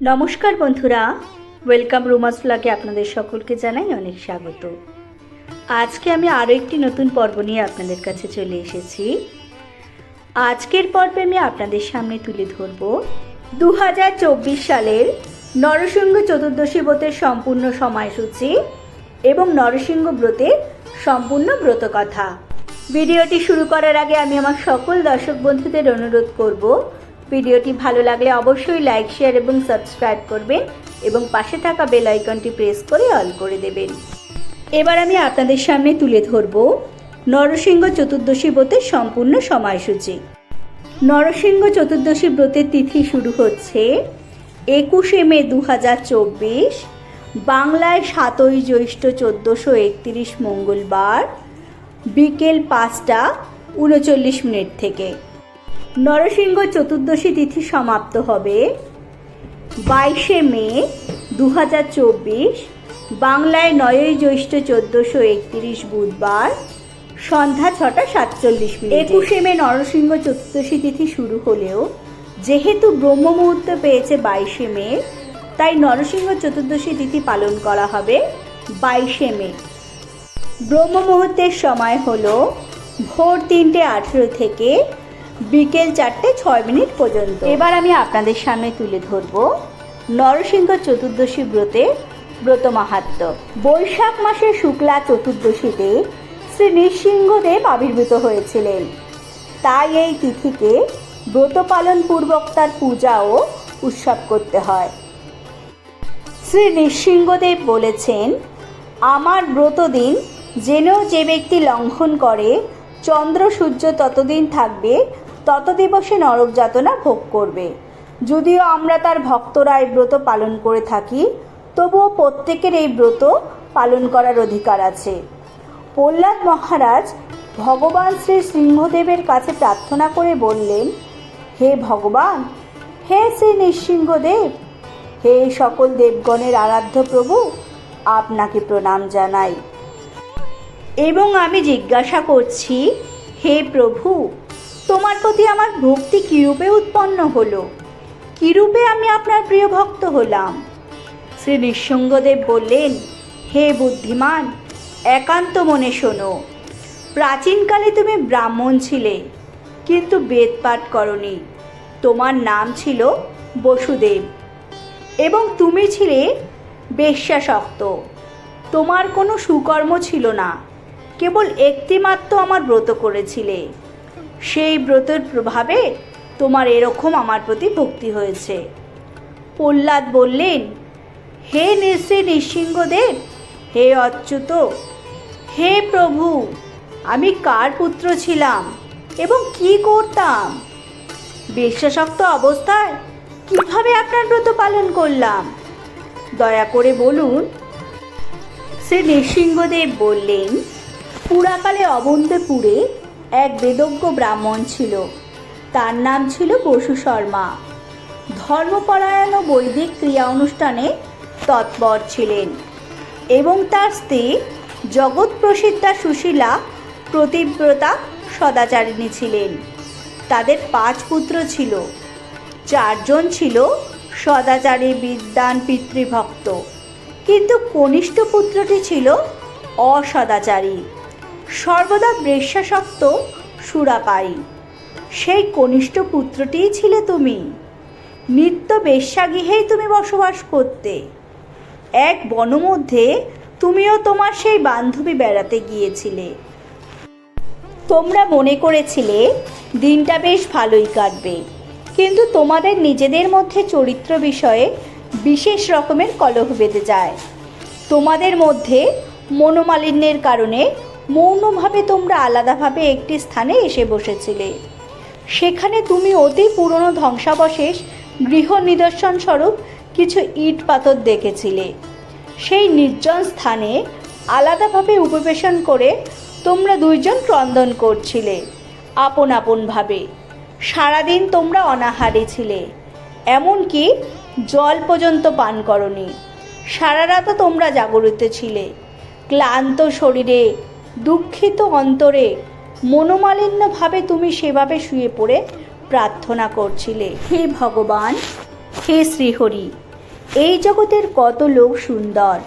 নমস্কার বন্ধুরা, welcome Roma's ফ্লাগে আপনাদের সকলকে জানাই অনেক স্বাগত। আজকে আমি আরও একটি নতুন পর্ব নিয়ে আপনাদের কাছে চলে এসেছি। আজকের পর্বে আমি আপনাদের সামনে তুলে ধরব দু হাজার চব্বিশ সালের নরসিংহ চতুর্দশী ব্রতের সম্পূর্ণ সময়সূচি এবং নরসিংহ ব্রতের সম্পূর্ণ ব্রত কথা। ভিডিওটি শুরু করার আগে আমি আমার সকল দর্শক বন্ধুদের অনুরোধ করব ভিডিওটি ভালো লাগলে অবশ্যই লাইক শেয়ার এবং সাবস্ক্রাইব করবেন এবং পাশে থাকা বেল আইকনটি প্রেস করে অল করে দেবেন। এবার আমি আপনাদের সামনে তুলে ধরব নরসিংহ চতুর্দশী ব্রতের সম্পূর্ণ সময়সূচি। নরসিংহ চতুর্দশী ব্রতের তিথি শুরু হচ্ছে একুশে মে দু হাজার চব্বিশ, বাংলায় সাতই জ্যৈষ্ঠ চোদ্দোশো একত্রিশ মঙ্গলবার, বিকেল পাঁচটা উনচল্লিশ মিনিট থেকে। নরসিংহ চতুর্দশী তিথি সমাপ্ত হবে। বাইশে মে দু হাজার চব্বিশ, বাংলায় নয়ই জ্যৈষ্ঠ চোদ্দোশো একত্রিশ বুধবার সন্ধ্যা ছটা সাতচল্লিশ মিনিট। একুশে মে নরসিংহ চতুর্দশী তিথি শুরু হলেও যেহেতু ব্রহ্ম মুহূর্ত পেয়েছে বাইশে মে, তাই নরসিংহ চতুর্দশী তিথি পালন করা হবে বাইশে মে। ব্রহ্ম মুহূর্তের সময় হলো ভোর তিনটে আঠেরো থেকে বিকেল চারটে ছয় মিনিট পর্যন্ত। এবার আমি আপনাদের সামনে তুলে ধরব নরসিংহ চতুর্দশী ব্রতে ব্রত মাহাত্ম। বৈশাখ মাসের শুক্লা চতুর্দশীতে শ্রী নৃসিংহদেব আবির্ভূত হয়েছিলেন। তাই এই তিথিকে ব্রত পালন পূর্বক তার পূজা ও উৎসব করতে হয়। শ্রী নৃসিংহদেব বলেছেন, আমার ব্রত দিন জেনেও যে ব্যক্তি লঙ্ঘন করে, চন্দ্র সূর্য ততদিন থাকবে তত দিবসে নরক যাতনা ভোগ করবে। যদিও আমরা তার ভক্তরা এই ব্রত পালন করে থাকি, তবুও প্রত্যেকের এই ব্রত পালন করার অধিকার আছে। প্রহ্লাদ মহারাজ ভগবান শ্রী সিংহদেবের কাছে প্রার্থনা করে বললেন, হে ভগবান, হে শ্রী নৃসিংহদেব, হে সকল দেবগণের আরাধ্য প্রভু, আপনাকে প্রণাম জানাই। এবং আমি জিজ্ঞাসা করছি, হে প্রভু তোমার প্রতি আমার ভক্তি কীরূপে উৎপন্ন হলো? কীরূপে আমি আপনার প্রিয় ভক্ত হলাম? শ্রী নৃসিংহদেব বললেন, হে বুদ্ধিমান, একান্ত মনে শোনো। প্রাচীনকালে তুমি ব্রাহ্মণ ছিলে, কিন্তু বেদ পাঠ করনি। তোমার নাম ছিল বসুদেব এবং তুমি ছিলে বেশ্যাসক্ত। তোমার কোনো সুকর্ম ছিল না, কেবল একটিমাত্র আমার ব্রত করেছিলে। সেই ব্রতের প্রভাবে তোমার এরকম আমার প্রতি ভক্তি হয়েছে। প্রহ্লাদ বললেন, হে নিশ্রী নৃসিংহদেব, হে অচ্যুত, হে প্রভু, আমি কার পুত্র ছিলাম এবং কি করতাম? বিশ্বাসক্ত অবস্থায় কীভাবে আপনার ব্রত পালন করলাম? দয়া করে বলুন। শ্রী নৃসিংহদেব বললেন, পুরাকালে অবন্তপুরে এক বেদজ্ঞ ব্রাহ্মণ ছিল। তার নাম ছিল বসু শর্মা। ধর্মপরায়ণ ও বৈদিক ক্রিয়া অনুষ্ঠানে তৎপর ছিলেন এবং তার স্ত্রী জগৎ প্রসিদ্ধা সুশীলা প্রতিব্রতা সদাচারিণী ছিলেন। তাদের পাঁচ পুত্র ছিল। চারজন ছিল সদাচারী বিদ্যান পিতৃভক্ত। কিন্তু কনিষ্ঠ পুত্রটি ছিল অসদাচারী। সর্বদা বৃষ্যাসক্ত সুরাপায়ী সেই কনিষ্ঠ পুত্রটিই ছিলে তুমি। নিত্য বেশ্যাগৃহেই তুমি বসবাস করতে। এক বনমধ্যে তুমিও তোমার সেই বান্ধবী বেড়াতে গিয়েছিলে। তোমরা মনে করেছিলে, দিনটা বেশ ভালোই কাটবে। কিন্তু তোমাদের নিজেদের মধ্যে চরিত্র বিষয়ে বিশেষ রকমের কলহ বেঁধে যায়। তোমাদের মধ্যে মনোমালিন্যের কারণে মৌনভাবে তোমরা আলাদাভাবে একটি স্থানে এসে বসেছিলে। সেখানে তুমি অতি পুরনো ধ্বংসাবশেষ, গৃহ নিদর্শন স্বরূপ কিছু ইট পাথর দেখেছিলে। সেই নির্জন স্থানে আলাদাভাবে উপবেশন করে তোমরা দুইজন ক্রন্দন করছিলে, আপন আপনভাবে। সারাদিন তোমরা অনাহারে ছিলে, এমনকি জল পর্যন্ত পান করনি। সারা রাতও তোমরা জাগরিত ছিলে। ক্লান্ত শরীরে দুঃখিত অন্তরে। মনোমালিন্যভাবে তুমি সেভাবে শুয়ে পড়ে প্রার্থনা করছিলে, হে ভগবান, হে শ্রীহরি, এই জগতের কত লোক সুন্দর।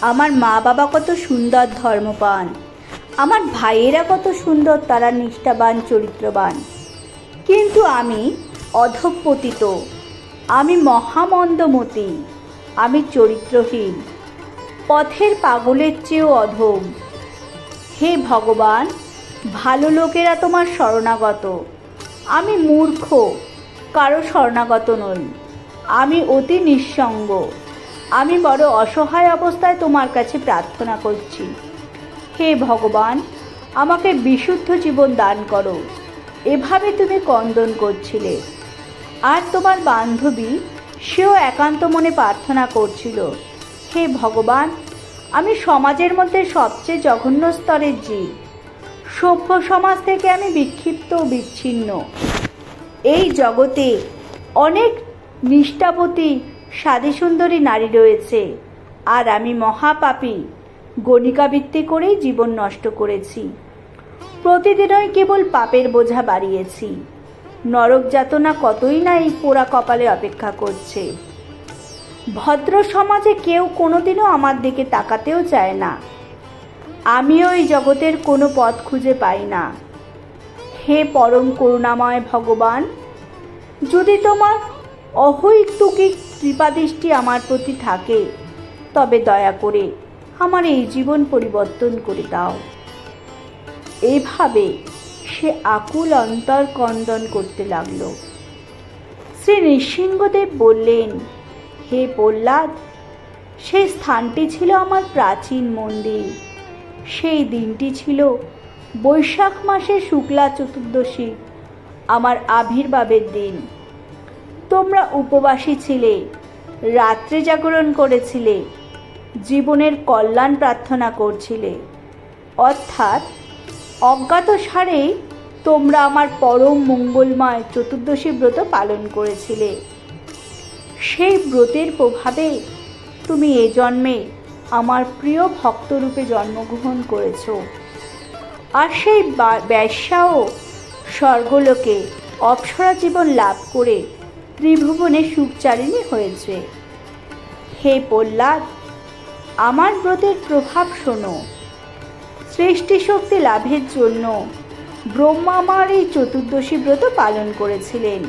আমার মা বাবা কত সুন্দর ধর্মপান আমার ভাইয়েরা কত সুন্দর, তারা নিষ্ঠাবান, চরিত্রবান। কিন্তু আমি অধপতিত। আমি মহামন্দমতি। আমি চরিত্রহীন। পথের পাগলের চেয়েও অধম। হে ভগবান, ভালো লোকেরা তোমার শরণাগত। আমি মূর্খ, কারও শরণাগত নই। আমি অতি নিঃসঙ্গ। আমি বড় অসহায় অবস্থায় তোমার কাছে প্রার্থনা করছি। হে ভগবান, আমাকে বিশুদ্ধ জীবন দান করো। এভাবে তুমি কন্দন করছিলে। আর তোমার বান্ধবী, সেও একান্ত মনে প্রার্থনা করছিল। হে ভগবান আমি সমাজের মধ্যে সবচেয়ে জঘন্য স্তরের জীব। সভ্য সমাজ থেকে আমি বিক্ষিপ্ত ও বিচ্ছিন্ন। এই জগতে অনেক নিষ্ঠাপতি সাধী নারী রয়েছে। আর আমি মহাপাপী, গণিকাবৃত্তি করেই জীবন নষ্ট করেছি। প্রতিদিনই কেবল পাপের বোঝা বাড়িয়েছি। নরক যাতনা কতই না এই পোড়া কপালে অপেক্ষা করছে। ভদ্র সমাজে কেউ কোনোদিনও আমার দিকে তাকাতেও চায় না। আমিও এই জগতের কোনো পথ খুঁজে পাই না। হে পরম করুণাময় ভগবান, যদি তোমার অহৈতুকিক কৃপাদৃষ্টি আমার প্রতি থাকে, তবে দয়া করে আমার এই জীবন পরিবর্তন করে দাও। এইভাবে সে আকুল অন্তর কন্দন করতে লাগল। শ্রী নৃসিংহদেব বললেন হে প্রহ্লাদ সেই স্থানটি ছিল আমার প্রাচীন মন্দির। সেই দিনটি ছিল বৈশাখ মাসের শুক্লা চতুর্দশী, আমার আবির্ভাবের দিন। তোমরা উপবাসী ছিলে, রাত্রে জাগরণ করেছিলে, জীবনের কল্যাণ প্রার্থনা করছিলে। অর্থাৎ অজ্ঞাত সারেই তোমরা আমার পরম মঙ্গলময় চতুর্দশী ব্রত পালন করেছিলে। সেই ব্রতের প্রভাবে তুমি এ জন্মে আমার প্রিয় ভক্তরূপে জন্মগ্রহণ করেছ। আর সেই ব্যবসাও স্বর্গলোকে অপসরা জীবন লাভ করে ত্রিভুবনে সুখচারিণী হয়েছে। হে প্রহ্লাদ, আমার ব্রতের প্রভাব শোনো। সৃষ্টি শক্তি লাভের জন্য ব্রহ্মা আমার এই চতুর্দশী ব্রত পালন করেছিলেন।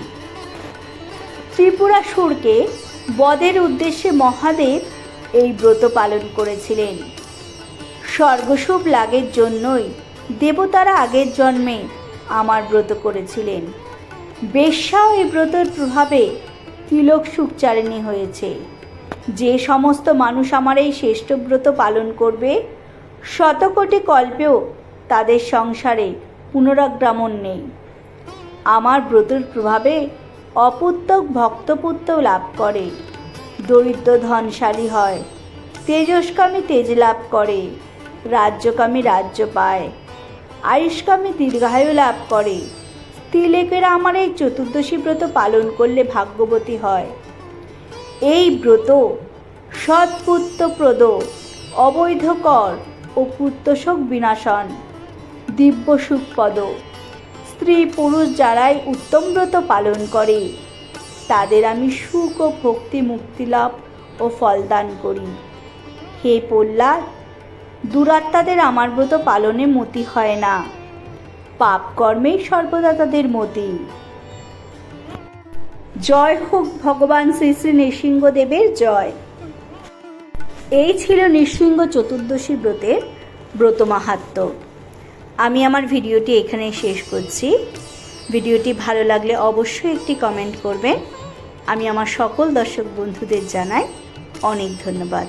ত্রিপুরাসুরকে বদের উদ্দেশ্যে মহাদেব এই ব্রত পালন করেছিলেন। স্বর্গসুভ লাগের জন্যই দেবতারা আগের জন্মে আমার ব্রত করেছিলেন। বেশ্যাও এই ব্রতের প্রভাবে তিলক সুখচারিণী হয়েছে। যে সমস্ত মানুষ আমার এই শ্রেষ্ঠ ব্রত পালন করবে, শতকোটি কল্পেও তাদের সংসারে পুনরাগ্রামণ নেই। আমার ব্রতের প্রভাবে অপুত্তক ভক্তপুত্র লাভ করে। দরিদ্র ধনশালী হয়। তেজস্কামী তেজ লাভ করে। রাজ্যকামী রাজ্য পায়। আয়ুষ্কামী দীর্ঘায়ু লাভ করে। স্ত্রীলেকেরা আমার এই চতুর্দশী ব্রত পালন করলে ভাগ্যবতী হয়। এই ব্রত সৎপুত্রপ্রদ, অবৈধকর ও পুত্রশোক বিনাশন দিব্য সুখপদ স্ত্রী পুরুষ যারাই উত্তম ব্রত পালন করে, তাদের আমি সুখ ও ভক্তি মুক্তি লাভ ও ফলদান করি। হে প্রহ্লাদ, দুরাত্মাদের আমার ব্রত পালনে মতি হয় না। পাপ কর্মেই সর্বদা তাদের মতি। জয় হোক ভগবান শ্রী শ্রী নৃসিংহদেবের জয়। এই ছিল নৃসিংহ চতুর্দশী ব্রতের ব্রত মাহাত্ম্য আমি আমার ভিডিওটি এখানেই শেষ করছি। ভিডিওটি ভালো লাগলে অবশ্যই একটি কমেন্ট করবেন। আমি আমার সকল দর্শক বন্ধুদের জানাই অনেক ধন্যবাদ।